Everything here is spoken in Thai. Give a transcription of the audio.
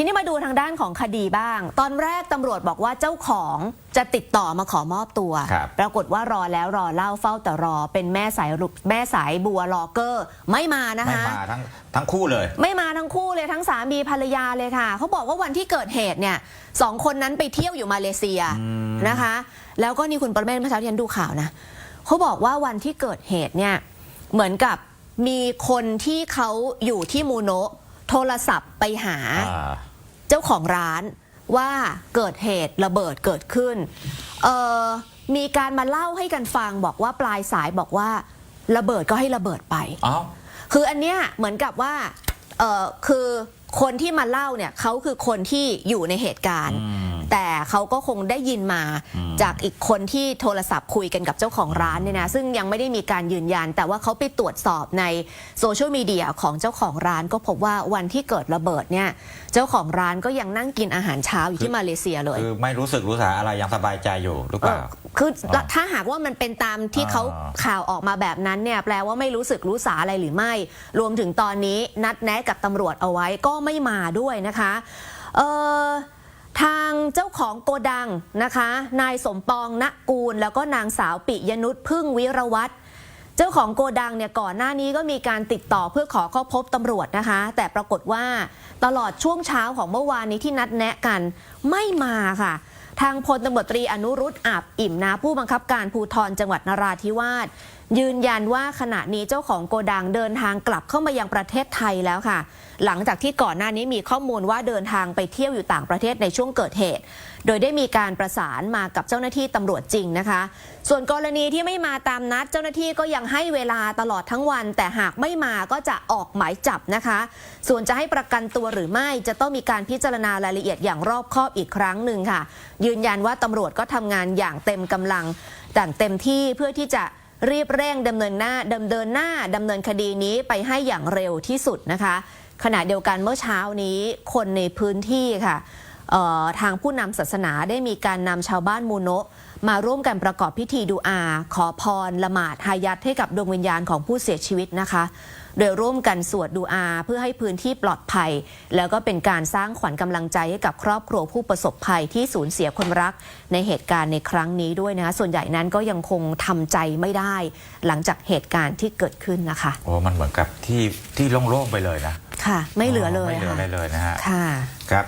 ทีนี้มาดูทางด้านของคดีบ้าง ตอนแรกตำรวจบอกว่าเจ้าของจะติดต่อมาขอมอบตัว ครับ ปรากฏว่ารอแล้วรอเล่าเฝ้าแต่รอ เป็นแม่สายลุกแม่สายบัวลอเกอร์ ไม่มานะไม่คะ มาทั้งทั้งคู่เลย ไม่มาทั้งคู่เลยทั้งสามีภรรยาเลยค่ะ เขาบอกว่าวันที่เกิดเหตุเนี่ยสองคนนั้นไปเที่ยวอยู่มาเลเซียอืม นะคะ แล้วก็นี่คุณประเมศเมื่อเช้าที่ฉันดูข่าวนะเขาบอกว่าวันที่เกิดเหตุเนี่ยเหมือนกับมีคนที่เขาอยู่ที่มูโนะโทรศัพท์ไปหา อ่า เจ้าของร้านว่าเกิดเหตุระเบิดเกิดขึ้น เอ่อมีการมาเล่าให้กันฟังบอกว่าปลายสายบอกว่า ระเบิดก็ให้ระเบิดไปเอ้าคืออันเนี้ยเหมือนกับว่า เออคือคนที่มาเล่าเนี่ยเขาคือคนที่อยู่ในเหตุการณ์อืมแต่ เขาก็คงได้ยินมาอืมจากอีกคนที่โทรศัพท์คุยกันกับเจ้าของร้านเนี่ยนะซึ่งยังไม่ได้มีการยืนยัน แต่ว่าเขาไปตรวจสอบในโซเชียลมีเดียของเจ้าของร้าน ก็พบว่าวันที่เกิดระเบิดเนี่ยเจ้าของร้านก็ยังนั่งกินอาหารเช้าอยู่ที่มาเลเซียเลยคือไม่รู้สึกรู้สาอะไรยังสบายใจอยู่หรือเปล่าเออคืออ๋อถ้าหากว่ามันเป็นตามที่อ่าเขาข่าวออกมาแบบนั้นเนี่ยแปลว่าไม่รู้สึกรู้สาอะไรหรือไม่ รวมถึงตอนนี้นัดแนะกับตำรวจเอาไว้ก็ไม่มาด้วยนะคะ เออ ทางเจ้าของโกดังนะคะ นายสมปองณกูล แล้วก็นางสาวปิยนุชพึ่งวิรวัตรเจ้าของโกดังเนี่ยก่อนหน้านี้ก็มีการติดต่อเพื่อขอเข้าพบตำรวจนะคะ แต่ปรากฏว่าตลอดช่วงเช้าของเมื่อวานนี้ที่นัดแนะกันไม่มาค่ะ ทางพลตำรวจตรีอนุรุตอาบอิ่มนะผู้บังคับการภูธรจังหวัดนราธิวาส ยืนยันว่าขณะนี้เจ้าของโกดังเดินทางกลับเข้ามายังประเทศไทยแล้วค่ะ หลังจากที่ก่อนหน้านี้มีข้อมูลว่าเดินทางไปเที่ยวอยู่ต่างประเทศในช่วงเกิดเหตุ โดยได้มีการประสานมากับเจ้าหน้าที่ตำรวจจริงนะคะ ส่วนกรณีที่ไม่มาตามนัด เจ้าหน้าที่ก็ยังให้เวลาตลอดทั้งวัน แต่หากไม่มาก็จะออกหมายจับนะคะ ส่วนจะให้ประกันตัวหรือไม่จะต้องมีการพิจารณารายละเอียดอย่างรอบคอบอีกครั้งหนึ่งค่ะ ยืนยันว่าตำรวจก็ทำงานอย่างเต็มกำลังแต่างเต็มที่เพื่อที่จะ รีบเร่งดำเนินหน้าดำเนินหน้าดำเนินคดีนี้ไปให้อย่างเร็วที่สุดนะคะ ขณะเดียวกันเมื่อเช้านี้คนในพื้นที่ค่ะ ทางผู้นำศาสนาได้มีการนำชาวบ้านมูโนะมาร่วมกันประกอบพิธีดูอา ขอพรละหมาดฮายัดให้กับดวงวิญญาณของผู้เสียชีวิตนะคะ โดยร่วมกันสวดดูอา เพื่อให้พื้นที่ปลอดภัย แล้วก็เป็นการสร้างขวัญกำลังใจให้กับครอบครัวผู้ประสบภัยที่สูญเสียคนรัก ในเหตุการณ์ในครั้งนี้ด้วยนะคะส่วนใหญ่นั้นก็ยังคงทำใจไม่ได้ หลังจากเหตุการณ์ที่เกิดขึ้นนะคะโอ้มันเหมือนกับที่ที่โล่งๆไปเลยนะค่ะ ไม่เหลือเลยไม่เหลืออะไรค่ะเลยนะฮะค่ะครับ